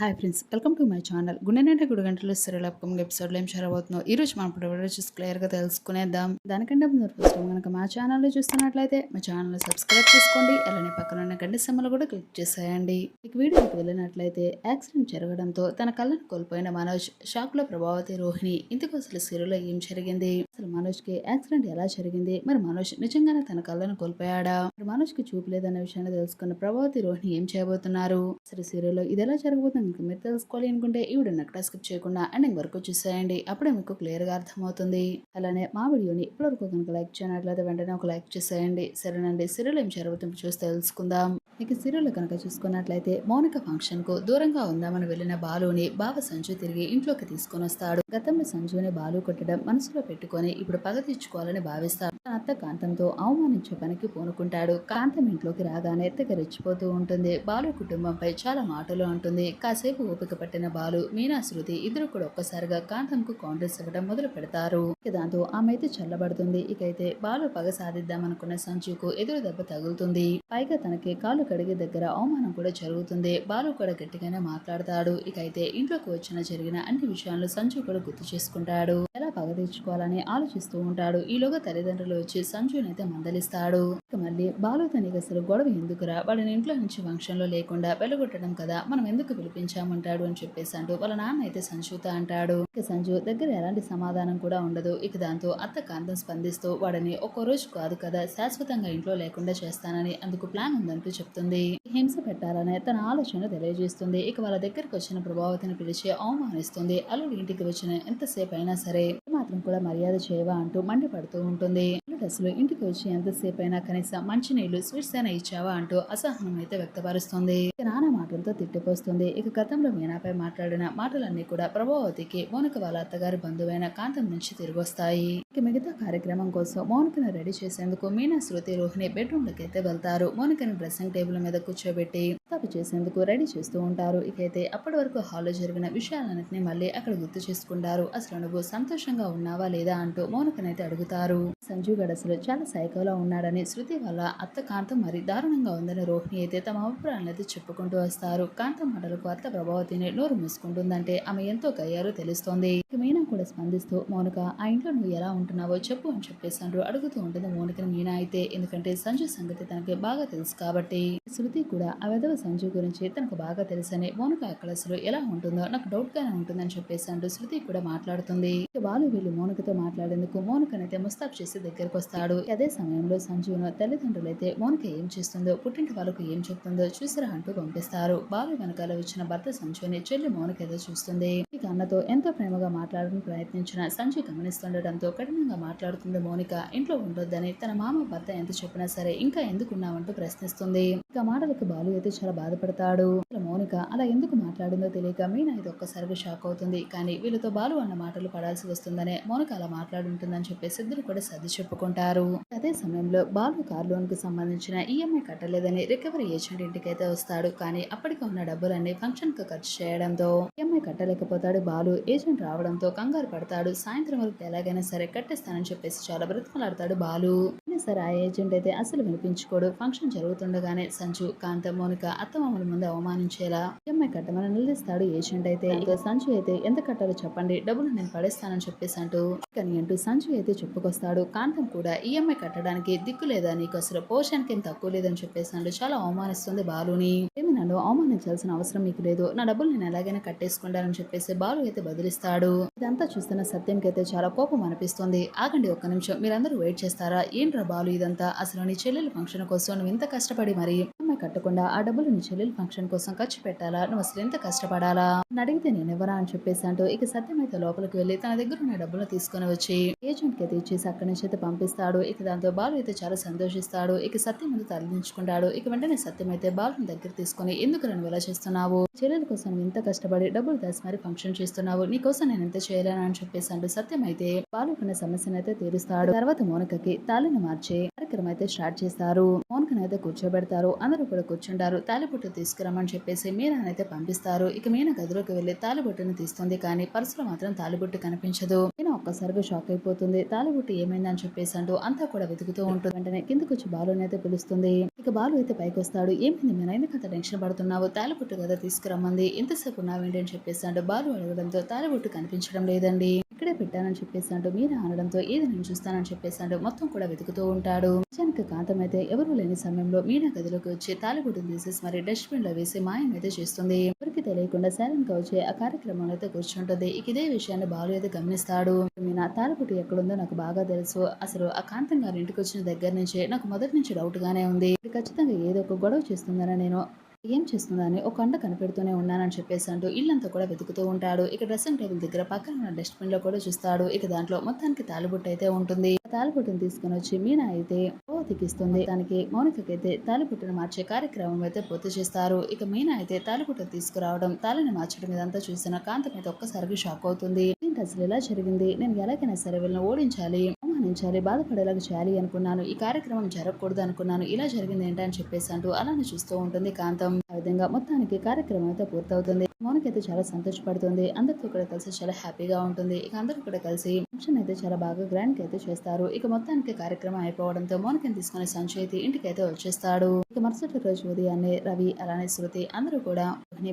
Hi friends welcome to my channel గుండె గుడి గంటలు సీరియల్ అప్కమింగ్ ఎపిసోడ్లో ఏం షరబోతున్నావు ఈ రోజు మనం ఇప్పుడు చూసి క్లియర్గా తెలుసుకునేద్దాం. దానికంటే ముందు ఫస్ట్ కనుక మా ఛానల్లో చూస్తున్నట్లయితే మా ఛానల్ సబ్స్క్రైబ్ చేసుకోండి అలానే పక్కన ఉన్న గంట సింబల్ కూడా క్లిక్ చేసేయండి. ఇక వీడియోకి వెళ్ళినట్లయితే యాక్సిడెంట్ జరగడంతో తన కళ్ళను కోల్పోయిన మనోజ్ షాక్లో ప్రభావతి రోహిణి ఇందుకు అసలు సీరియల్లో ఏం జరిగింది? అసలు మనోజ్కి యాక్సిడెంట్ ఎలా జరిగింది? మరి మనోజ్ నిజంగానే తన కళ్ళను కోల్పోయాడా? మరి మనోజ్కి చూపలేదన్న విషయాన్ని తెలుసుకున్న ప్రభావతి రోహిణి ఏం చేయబోతున్నారు? అసలు సీరియల్లో ఇది ఎలా జరగబోతుంది మీకు మీరు తెలుసుకోవాలి అనుకుంటే ఈ వీడియో ఎక్కడ స్కిప్ చేయకుండా ఎండింగ్ వరకు చూసేయండి. అప్పుడే మీకు క్లియర్గా అర్థమవుతుంది. అలానే మా వీడియోని ఇప్పటివరకు కనుక లైక్ చేయనట్లయితే వెంటనే ఒక లైక్ చేసేయండి. సరేనండి సీరియల్ ఏం జరుగుతుంది చూసి తెలుసుకుందాం. ఇక సీరియల్ కనుక చూసుకున్నట్లయితే మౌనిక ఫంక్షన్కు దూరంగా ఉందామని వెళ్ళిన బాలుని బావ సంజు తిరిగి ఇంట్లోకి తీసుకొని వస్తాడు. గతంలో సంజుని బాలు కొట్టడం మనసులో పెట్టుకొని ఇప్పుడు పగ తీర్చుకోవాలని భావిస్తాడు. తన అత్త కాంతంతో అవమానించే పనికి పూనుకుంటాడు. కాంతం ఇంట్లోకి రాగానే తెగ రెచ్చిపోతూ ఉంటుంది. బాలు కుటుంబంపై చాలా మాటలు ఉంటుంది కాసేపు ఓపిక పట్టిన బాలు మీనా శృతి ఇద్దరు కూడా ఒక్కసారిగా కాంతంకు కౌంటర్స్ ఇవ్వడం మొదలు పెడతారు. దాంతో ఆమె అయితే చల్లబడుతుంది. ఇకైతే బాలు పగ సాధిద్దామనుకున్న సంజుకు ఎదురు దెబ్బ తగులుతుంది. పైగా తనకి కాలు కడిగే దగ్గర అవమానం కూడా జరుగుతుంది. బాలు కూడా గట్టిగానే మాట్లాడతాడు. ఇకైతే ఇంట్లోకి వచ్చిన జరిగిన అన్ని విషయాలు సంజు కూడా గుర్తు చేసుకుంటాడు. ఎలా పగ తీర్చుకోవాలని ఆలోచిస్తూ ఉంటాడు. ఈలోగా తల్లిదండ్రులు వచ్చి సంజునైతే మందలిస్తాడు. ఇక మళ్ళీ బాలు తనకి అసలు గొడవ ఎందుకురా? వాళ్ళని ఇంట్లో నుంచి ఫంక్షన్లో లేకుండా వెళ్ళగొట్టడం కదా? మనం ఎందుకు పిలిపించామంటాడు అని చెప్పేసి అంటూ వాళ్ళ నాన్న అయితే సంజుత అంటాడు. ఇక సంజు దగ్గర ఎలాంటి సమాధానం కూడా ఉండదు. ఇక దాంతో అత్త కాంతం స్పందిస్తూ వాడిని ఒక్కో రోజు కాదు కదా శాశ్వతంగా ఇంట్లో లేకుండా చేస్తానని అందుకు ప్లాన్ ఉందంటూ చెప్తుంది. హింస పెట్టాలనే తన ఆలోచన తెలియజేస్తుంది. ఇక వాళ్ళ దగ్గరకు వచ్చిన ప్రభావతిని పిలిచి అవమానిస్తుంది. అల్లుడు ఇంటికి వచ్చిన ఎంతసేపు అయినా సరే మాత్రం కూడా మర్యాద చేయవా అంటూ మండిపడుతూ ఉంటుంది. అసలు ఇంటికి వచ్చి ఎంతసేపు అయినా కనీసం మంచి నీళ్ళు స్వీట్స్ అయినా ఇచ్చావా అంటూ అసహనం అయితే వ్యక్తపరుస్తుంది. నాన్న మాటలతో తిట్టిపోస్తుంది. ఇక గతంలో మీనాపై మాట్లాడిన మాటలన్నీ కూడా ప్రభావతికి మౌనిక వాళ్ళ అత్తగారి బంధువైన కాంతం నుంచి తిరిగొస్తాయి. ఇక మిగతా కార్యక్రమం కోసం మౌనికను రెడీ చేసేందుకు మీనా శృతి రోహిణి బెడ్రూమ్లోకి అయితే వెళ్తారు. మౌనికను డ్రెస్సింగ్ టేబుల్ మీద కూర్చోబెట్టి తప్పు చేసేందుకు రెడీ చేస్తూ ఉంటారు. ఇకైతే అప్పటి వరకు హాల్లో జరిగిన విషయాలన్నింటినీ మళ్ళీ అక్కడ గుర్తు చేసుకుంటారు. అసలు నువ్వు సంతోషంగా ఉన్నావా లేదా అంటూ మౌనకనైతే అడుగుతారు. సంజు గడ్ అసలు చాలా సైకోలో ఉన్నాడని శృతి వల్ల అత్త కాంతం మరి దారుణంగా ఉందని రోహిణి అయితే తమ అభిప్రాయాలను అయితే చెప్పుకుంటూ వస్తారు. కాంతం మాటలకు అత్త ప్రభావతిని నోరు మూసుకుంటుందంటే ఆమె ఎంతో గయ్యారో తెలుస్తోంది. ఇక మీనా కూడా స్పందిస్తూ మౌనిక ఆ ఇంట్లో నువ్వు ఎలా ఉంటున్నావో చెప్పు అని చెప్పేసి అంటూ అడుగుతూ ఉంటుంది మౌనికని మీనా అయితే. ఎందుకంటే సంజు సంగతి తనకి బాగా తెలుసు కాబట్టి. శృతి కూడా ఆ విధవ సంజు గురించి తనకు బాగా తెలుసని మౌనిక అక్కడ ఎలా ఉంటుందో నాకు డౌట్గానే ఉంటుందని చెప్పేసి అంటూ శృతి కూడా మాట్లాడుతుంది. బాలు వాళ్ళు వీళ్ళు మోనికతో మాట్లాడేందుకు మోనికనైతే ముస్తాబ్ చేసి దగ్గరకు వస్తాడు. అదే సమయంలో సంజును తల్లిదండ్రులు అయితే ఏం చేస్తుందో పుట్టింటి వాళ్ళకు ఏం చెప్తుందో చూసిరా అంటూ పంపిస్తారు. బాలు వెనకాల వచ్చిన భర్త సంజుని చెల్లి మోనిక ఏదో చూస్తుంది. ఇక అన్నతో ఎంతో ప్రేమగా మాట్లాడడానికి ప్రయత్నించిన సంజు గమనిస్తుండటంతో కఠినంగా మాట్లాడుతుంది మోనిక. ఇంట్లో ఉండొద్దని తన మామ భర్త ఎంత చెప్పినా సరే ఇంకా ఎందుకున్నామంటూ ప్రశ్నిస్తుంది. ఇక మాటలకు బాలు అయితే చాలా బాధపడతాడు. అసలు మౌనిక అలా ఎందుకు మాట్లాడిందో తెలియక మీనా ఇది ఒక్కసారిగా షాక్ అవుతుంది. కానీ వీళ్ళతో బాలు అన్న మాటలు పడాల్సి వస్తుందనే మౌనిక అలా మాట్లాడుంటుందని చెప్పేసి ఇద్దరు కూడా సర్ది చెప్పుకుంటారు. అదే సమయంలో బాలు కార్ లోన్కు సంబంధించిన ఈఎంఐ కట్టలేదని రికవరీ ఏజెంట్ ఇంటికి అయితే వస్తాడు. కానీ అప్పటికి ఉన్న డబ్బులన్నీ ఫంక్షన్కు ఖర్చు చేయడంతో ఈఎంఐ కట్టలేకపోతాడు బాలు. ఏజెంట్ రావడంతో కంగారు పడతాడు. సాయంత్రం వరకు ఎలాగైనా సరే కట్టేస్తానని చెప్పేసి చాలా బ్రతిమలాడతాడు బాలు. సరే ఆ ఏజెంట్ అయితే అసలు వినిపించుకోడు. ఫంక్షన్ జరుగుతుండగానే సంచు కాంత మౌనిక అత్తమామల ముందు అవమానించేలా ఈఎంఐ కట్టమని నిలదీస్తాడు ఏజెంట్ అయితే? ఇక సంచు అయితే ఎంత కట్టాలో చెప్పండి డబ్బులు నేను పడేస్తానని చెప్పేసి అంటూ కానీ అంటూ సంచు అయితే చెప్పుకొస్తాడు. కాంతం కూడా ఈఎంఐ కట్టడానికి దిక్కు లేదా? నీకు అసలు పోషానికి ఏం తక్కువ లేదని చెప్పేసి అంటూ చాలా అవమానిస్తుంది బాలుని. ఏమి నన్ను అవమానించాల్సిన అవసరం మీకు లేదు. నా డబ్బులు నేను ఎలాగైనా కట్టేసుకుంటానని చెప్పేసి బాలు అయితే బదిలిస్తాడు. ఇదంతా చూస్తున్న సత్యంకి అయితే చాలా కోపం అనిపిస్తుంది. ఆగండి ఒక్క నిమిషం మీరందరూ వెయిట్ చేస్తారా? ఏంట్రా బాలు ఇదంతా? అసలు నీ చెల్లెల ఫంక్షన్ కోసం నువ్వు ఇంత కష్టపడి మరి అమ్మాయి కట్టకుండా ఆ డబ్బులు నీ ఫంక్షన్ కోసం ఖర్చు పెట్టాలా? నువ్వు అసలు ఎంత కష్టపడాలా? అడిగితే నేను ఎవరా అని చెప్పేసి అంటూ ఇక సత్యం అయితే లోపలికి వెళ్ళి తన దగ్గర ఉన్న డబ్బులు తీసుకొని వచ్చి ఏజెంట్కి అయితే ఇచ్చేసి అక్కడి నుంచి అయితే పంపిస్తాడు. ఇక దాంతో బాలు అయితే చాలా సంతోషిస్తాడు. ఇక సత్యం ముందు తరలించుకుంటాడు ఇక వెంటనే సత్యం అయితే బాలుని దగ్గర తీసుకొని ఎందుకు నువ్వు ఇలా చేస్తున్నావు? చెల్లెల కోసం ఇంత కష్టపడి డబ్బులు దాసి మరి ఫంక్షన్ చేస్తున్నావు. నీ కోసం నేను ఎంత చేయలేను? అని చెప్పేసి అంటూ సత్యం అయితే బాలుకున్న సమస్యను అయితే తీరుస్తాడు. తర్వాత మోనికకి తాళిని మార్చి కార్యక్రమం అయితే స్టార్ట్ చేస్తారు. మోనికను అయితే కూర్చోబెడతారు. అందరూ కూడా కూర్చుంటారు. తాలిబొట్టు తీసుకురమ్మని చెప్పేసి మీనానైతే పంపిస్తారు. ఇక మీన గదిలోకి వెళ్ళి తాలిబొట్టును తీస్తుంది కానీ పర్సులో మాత్రం తాలిబొట్టు కనిపించదు. మీన ఒక్కసారిగా షాక్ అయిపోతుంది. తాలిబొట్టు ఏమైందని చెప్పేసి అంటూ అంతా కూడా వెతుకుతూ ఉంటుంది. వెంటనే కిందకు వచ్చి బాలుని అయితే పిలుస్తుంది. ఇక బాలు అయితే పైకి వస్తాడు ఏమైంది మీనా? ఎందుకు అంత టెన్షన్ పడుతున్నావు? తాలిబొట్టు కదా తీసుకురమ్మంది. ఎంతసేపు ఉన్నావేంటి అని చెప్పేసి అంటూ బాలు అడగడంతో తాలిబొట్టు కనిపించడం లేదండి. ఇక్కడే పెట్టానని చెప్పేసి అంటూ మీరా అనడంతో ఏది నేను చూస్తానని చెప్పేసి అంటూ మొత్తం కూడా వెతుకుతూ ఉంటాడు. నిజానికి కాంతం అయితే ఎవరూ లేని సమయంలో మీనా గదిలోకి వచ్చి తాలిబొట్టును తీసేసి మరి డస్ట్బిన్లో వేసి మాయం అయితే చేస్తుంది. ఎవరికి తెలియకుండా సైలెంట్గా వచ్చి ఆ కార్యక్రమంలో అయితే కూర్చుంటుంది. ఇక ఇదే విషయాన్ని బాలు అయితే గమనిస్తాడు. మీనా తాలిబొట్టు ఎక్కడుందో నాకు బాగా తెలుసు. అసలు ఆ కాంతం గారి ఇంటికి వచ్చిన దగ్గర నుంచి నాకు మొదటి నుంచి డౌట్ గానే ఉంది. ఇది ఖచ్చితంగా ఏదో ఒక గొడవ చేస్తుందని నేను? ఏం చేస్తుందని ఒక అండ కనిపెడుతూనే ఉన్నానని చెప్పేసి అంటూ ఇల్లంతా కూడా వెతుకుతూ ఉంటాడు. ఇక డ్రెస్సింగ్ టేబుల్ దగ్గర పక్కన ఉన్న డస్ట్బిన్లో కూడా చూస్తాడు. ఇక దాంట్లో మొత్తానికి తాలిబుట్టు అయితే ఉంటుంది. తాలిబుట్టును తీసుకుని వచ్చి మీనా అయితే తికిస్తుంది దానికి మౌనికకి అయితే మార్చే కార్యక్రమం అయితే పూర్తి చేస్తారు. ఇక మీనా అయితే తాలిబుట్టును తీసుకురావడం తాళిని మార్చడం ఇదంతా చూసిన కాంతం అయితే ఒక్కసారిగా షాక్ అవుతుంది. అసలు ఇలా జరిగింది? నేను ఎలాగైనా సరే వీళ్ళని ఓడించాలి. అవమానించాలి బాధపడేలాగా చేయాలి అనుకున్నాను. ఈ కార్యక్రమం జరగకూడదు అనుకున్నాను ఇలా జరిగింది ఏంటని చెప్పేసి అంటూ అలానే చూస్తూ ఉంటుంది కాంతం. విధంగా మొత్తానికి కార్యక్రమం అయితే పూర్తవుతుంది. మౌనిక అయితే చాలా సంతోషపడుతుంది. అందరితో కూడా కలిసి చాలా హ్యాపీగా ఉంటుంది. ఇక అందరూ కూడా కలిసి ఫంక్షన్ అయితే చాలా బాగా గ్రాండ్ అయితే చేస్తారు. ఇక మొత్తానికి కార్యక్రమం అయిపోవడంతో మౌనికని తీసుకుని సంజయ్ అయితే ఇంటికి అయితే వచ్చేస్తాడు. ఇక మరుసటి రోజు ఉదయాన్నే రవి అలానే శృతి అందరూ కూడా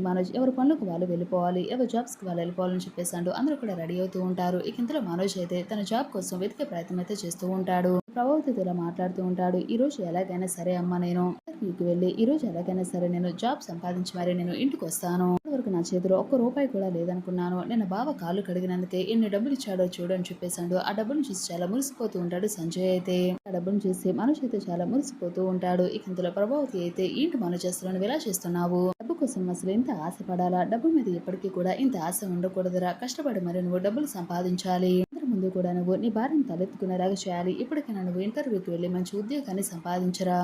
మనోజ్ ఎవరి పనులకు వాళ్ళు వెళ్ళిపోవాలి? ఎవరి జాబ్స్కి వాళ్ళు వెళ్ళిపోవాలని చెప్పేసి అందరూ కూడా రెడీ అవుతూ ఉంటారు. ఇక ఇంతలో మనోజ్ అయితే తన జాబ్ కోసం వెతికే ప్రయత్నం అయితే చేస్తూ ఉంటాడు. ప్రభావతితో మాట్లాడుతూ ఉంటాడు. ఈ రోజు ఎలాగైనా సరే అమ్మ నేను ఇంటర్వ్యూకి వెళ్ళి ఈ రోజు ఎలాగైనా సరే నేను జాబ్ సంపాదించి మరి నేను ఇంటికి వస్తాను. వరకు నా చేతిలో ఒక్క రూపాయి కూడా లేదనుకున్నాను. నేను బావ కాళ్ళు కడిగినందుకే ఎన్ని డబ్బులు ఇచ్చాడో చూడని చెప్పేశాడు. ఆ డబ్బును చూసి చాలా మురిసిపోతూ ఉంటాడు సంజయ్ అయితే. ఆ డబ్బును చూసి మనోజ్ అయితే చాలా మురిసిపోతూ ఉంటాడు. ఇక ఇంతలో ప్రభావతి అయితే ఏంటి మనోజ్ అసలు ఎలా చేస్తున్నావు? డబ్బు కోసం అసలు ఇంత ఆశపడాలా? డబ్బు మీద ఇప్పటికీ కూడా ఇంత ఆశ ఉండకూడదురా. కష్టపడి మరి నువ్వు డబ్బులు సంపాదించాలి. ముందు కూడా నువ్వు నీ భార్యను తలెత్తుకునేలాగా చేయాలి ఇప్పటికైనా నువ్వు ఇంటర్వ్యూకి వెళ్ళి మంచి ఉద్యోగాన్ని సంపాదించరా?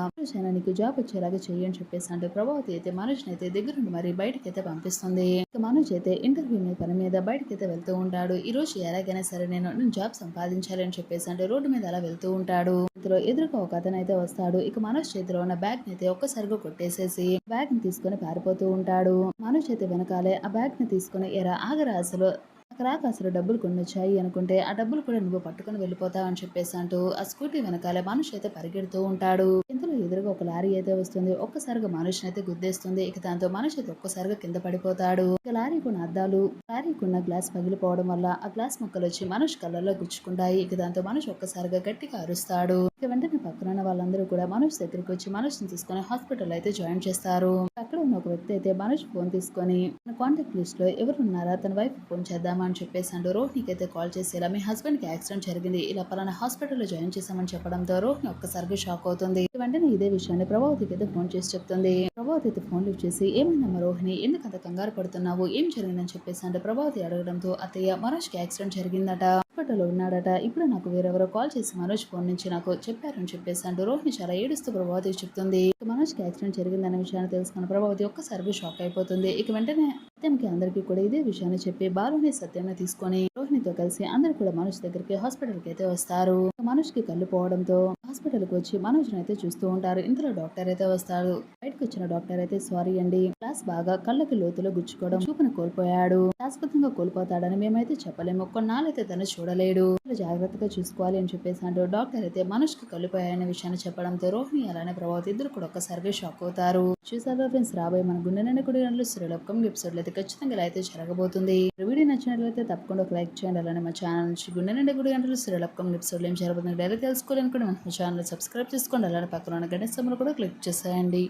నీకు జాబ్ వచ్చేలాగా చేయని చెప్పేసి అంటే ప్రభావతి అయితే మనోజ్ని అయితే దగ్గరుండి మరి బయటకి అయితే పంపిస్తుంది. ఇక మనోజ్ అయితే ఇంటర్వ్యూ మీద పని మీద బయటకి అయితే వెళ్తూ ఉంటాడు. ఈ రోజు ఎలాగైనా సరే నేను నేను జాబ్ సంపాదించాలి అని చెప్పేసి అంటే రోడ్డు మీద అలా వెళ్తూ ఉంటాడు. ఇందులో ఎదురుగా ఒక అతను అయితే వస్తాడు. ఇక మనోజ్ చేతిలో ఉన్న బ్యాగ్ని అయితే ఒక్కసారిగా కొట్టేసేసి బ్యాగ్ని తీసుకొని పారిపోతూ ఉంటాడు. మనోజ్ అయితే వెనకాలే ఆ బ్యాగ్ని తీసుకుని ఎరా ఆగరా అసలు నాకు రాక అసలు డబ్బులు కొనొచ్చాయి అనుకుంటే ఆ డబ్బులు కూడా నువ్వు పట్టుకొని వెళ్ళిపోతావు అని చెప్పేసి అంటూ ఆ స్కూటీ వెనకాల మనుషు అయితే పరిగెడుతూ ఉంటాడు. ఇందులో ఎదురుగా ఒక లారీ అయితే వస్తుంది. ఒక్కసారిగా మనుషుని అయితే గుద్దేస్తుంది. ఇక దాంతో మనిషి అయితే ఒక్కసారిగా కింద పడిపోతాడు. ఇక లారీకి ఉన్న అద్దాలు లారీకి ఉన్న గ్లాస్ పగిలిపోవడం వల్ల ఆ గ్లాస్ ముక్కలు వచ్చి మనుషు కళ్ళల్లో గుచ్చుకుంటాయి. ఇక దాంతో మనిషి ఒక్కసారిగా గట్టిగా అరుస్తాడు. ఇక వెంటనే పక్కన ఉన్న వాళ్ళందరూ కూడా మనోజ్ దగ్గరికి వచ్చి మనోజ్ని తీసుకొని హాస్పిటల్ అయితే జాయిన్ చేస్తారు. అక్కడ ఉన్న ఒక వ్యక్తి అయితే మనోజ్ ఫోన్ తీసుకొని తన కాంటాక్ట్ లిస్ట్లో ఎవరు ఉన్నారా? తన వైఫ్ ఫోన్ చేద్దామా? అని చెప్పేసి రోహిణికి అయితే కాల్ చేసి ఇలా మీ హస్బెండ్కి యాక్సిడెంట్ జరిగింది. ఇలా పలానా హాస్పిటల్లో జాయిన్ చేశామని చెప్పడంతో రోహిణి ఒక్కసారిగా షాక్ అవుతుంది. వెంటనే ఇదే విషయాన్ని ప్రభావతికి అయితే ఫోన్ చేసి చెప్తుంది. ప్రభావతి అయితే ఫోన్ లిఫ్ట్ చేసి ఏమైందమ్మా రోహిణి? ఎందుకు అంత కంగారు పడుతున్నావు? ఏం జరిగిందని చెప్పేసి అంటే ప్రభావతి అడగడంతో అత్తయ్య మనోజ్కి యాక్సిడెంట్ జరిగిందట. హాస్పిటల్లో ఉన్నాడట. ఇప్పుడు నాకు వేరెవరో కాల్ చేసి మనోజ్ ఫోన్ నుంచి నాకు చెప్పారని చెప్పేసి అంటూ రోహిణి చాలా ఏడుస్తూ ప్రభావతి చెప్తుంది. ఇక మనోజ్కి యాక్సిడెంట్ జరిగిందనే విషయాన్ని తెలుసుకున్న ప్రభావతి ఒక్కసారిగా షాక్ అయిపోతుంది. ఇక వెంటనే సత్యంకి అందరికీ కూడా ఇదే విషయాన్ని చెప్పి బాలుని సత్యంని తీసుకొని రోహిణితో కలిసి అందరు కూడా మనోజ్ దగ్గరికి హాస్పిటల్కి అయితే వస్తారు. మనోజ్కి కళ్ళు పోవడంతో హాస్పిటల్కి వచ్చి మనోజ్ అయితే చూస్తూ ఉంటారు. ఇంతలో డాక్టర్ అయితే వస్తాడు బయటకు వచ్చిన డాక్టర్ అయితే సారీ అండి. క్లాస్ బాగా కళ్ళకి లోతులో గుచ్చుకోవడం చూపును కోల్పోయాడు. శాశ్వతంగా కోల్పోతాడని మేమైతే చెప్పలేము. కొన్నాళ్ళైతే తను చూడలేడు. జాగ్రత్తగా చూసుకోవాలి అని చెప్పేసి డాక్టర్ అయితే మనుషుకి కళ్ళు విషయాన్ని చెప్పడంతో రోహిణి అలానే ప్రభావతి ఇద్దరు కూడా ఒక్కసారిగా షాక్ అవుతారు. చూసారా ఫ్రెండ్స్ రాబోయే మన గుండె నిండా కుడి గంటలు సీరియల్ అప్కమింగ్ అయితే ఖచ్చితంగా ఇలా అయితే జరగబోతుంది. వీడియో నచ్చినట్లయితే తప్పకుండా ఒక లైక్ చేయండి. అలానే మా ఛానల్ నుంచి గుండె నిండా గుడి గంటలు సీరియల్ అప్కమింగ్ ఎపిసోడ్లో ఏం జరగబోతుంది డైరెక్ట్ తెలుసుకోవాలనుకుంటే మన ఛానల్ సబ్స్క్రైబ్ చేసుకోండి. అలానే పక్కన ఉన్న గణేష్ కూడా క్లిక్ చేసేయండి.